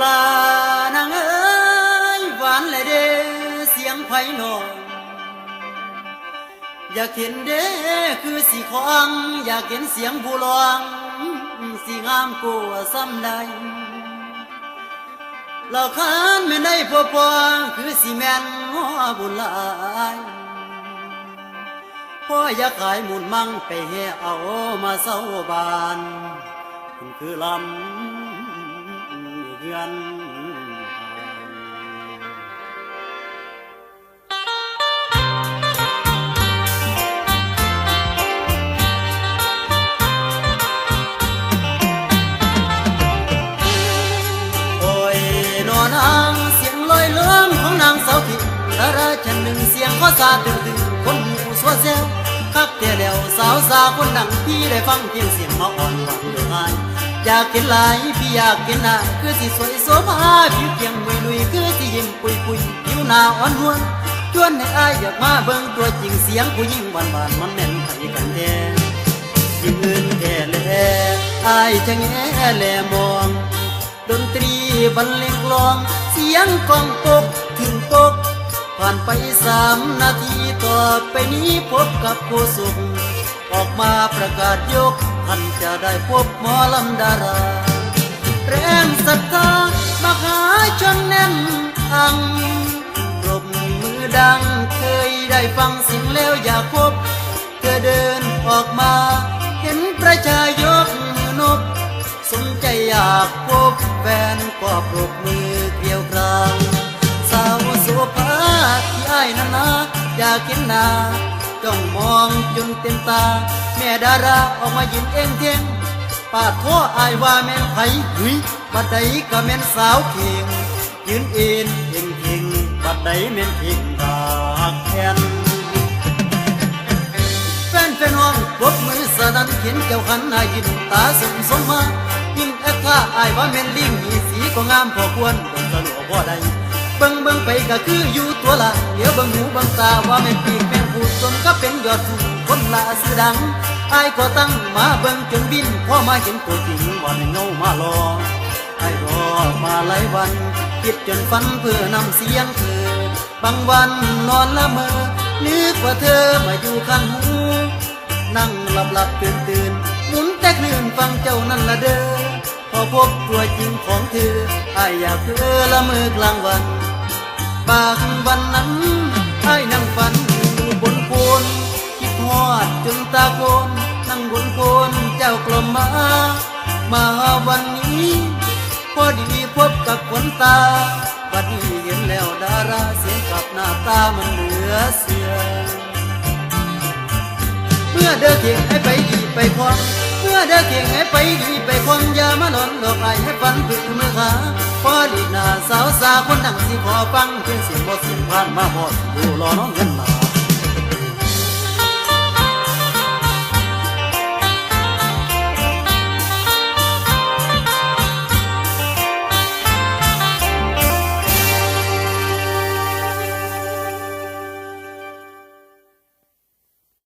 ลานางเอ้ยหวานเลยเด้เสียงไผ่นองอยากเห็นเด้คือสีของ อยากเห็นเสียงผู้ร้องสีงามกว่าซ้ำใดเราคานไม่ได้พอพอคือสีแมนหัวบุญลายพ่ออยากขายหมุนมั่งไปเฮเอามาเศร้าบานคุณคือลำ เฮือนโอ้ยนอนางเสียงลอยเลื่องของนางสาวที่ดาราฉันหนึ่งเสียงข้ อสากเพียาอ่อนหวานเดือดายอยากกินหลายพี่อยากกินหน้าคือสิสวยโสภาผิวเพียงมุยลุยคือสิยิ้มปุยปุยผิวหน้าอ่อนนวลชวนให้อายอยากมาเบิ่งตัวจริงเสียงผู้หญิงหวานหวานมันแม่นไผกันแท้ยิ่งอื่นแค่แลอายจะแง่แลมองดนตรีบรรเลงกลอง เสียงกองปกถึงปกผ่านไปสามนาทีต่อไปนี้พบกับโคสุกออกมาประกาศยก ท่านจะได้พบหมอลำดารา แรงศรัทธามหาชนแน่นอังปรบมือดังเคยได้ฟังสิ่งแล้วอยากพบ เธอเดินออกมา เห็นประชายกนบสนใจอยากพบแฟนก็ปรบมือเกลียวกราวสาวโสุภาที่อ้ายนั้นนะอยากเห็นหน้า จ้องมองจนเต็มตา แม่ดาราออกมายิ้มเองเทียงปาดโทษอายว่าแม่นไผหุยบัดใดก็แม่นสาวเคียงยืนเอ็นเองเคียงบัดใดแม่นเคียงดากแทนแฟนแฟนห้องปรบมือสนันเขียนเกี่ยวขันนายินตาสมสมมายิ้มแอคท่าอายว่าแม่นลิงมีสีก็งามพอควรเบิ่งสะลวบ่ได้ เบิ่งเบิ่งไปก็คืออยู่ตัวละเดี๋ยวเบิ่งหูเบิ่งตาว่าแม่นปีกแม่นพูดจนก็เป็นยอดสูงคนละสื่อดังอายก็ตั้งมาเบิ่งจนบินพอมาเห็นตัวจริงว่าในเงามาลองไอ้รอมาหลายวัน คิดจนฝันเพื่อนำเสียงเธอบางวันนอนละเมอนึกว่าเธอมาอยู่ข้างหู นั่งหลับหลับตื่นตื่นหมุนแต่คลื่นฟังเจ้านั่นละเด้อพอพบตัวจริงของเธอไอายอยากเธอละเมือกลางวัน บางวันนั้นไอ้นั่งฝันอยู่บนโคนคิดฮอดจนตาโกนนั่งบนโคนเจ้ากลมมา มาวันนี้พอดีพบกับคนตาบัดนี้เห็นแล้วดาราเสียงกับหน้าตามันเหลือเสือเมื่อเด้อเคียงให้ไปดีไปคองเมื่อเด้อเคียงให้ไปดีไปคองอย่ามาหลอนหลอกไอให้ฝันถึงเมื่อขา พอลีนาสาวสาคนดังสิขอฟังเพียงเสียงบ่เสียงผ่านมาหอดดูรอน้องเงินมา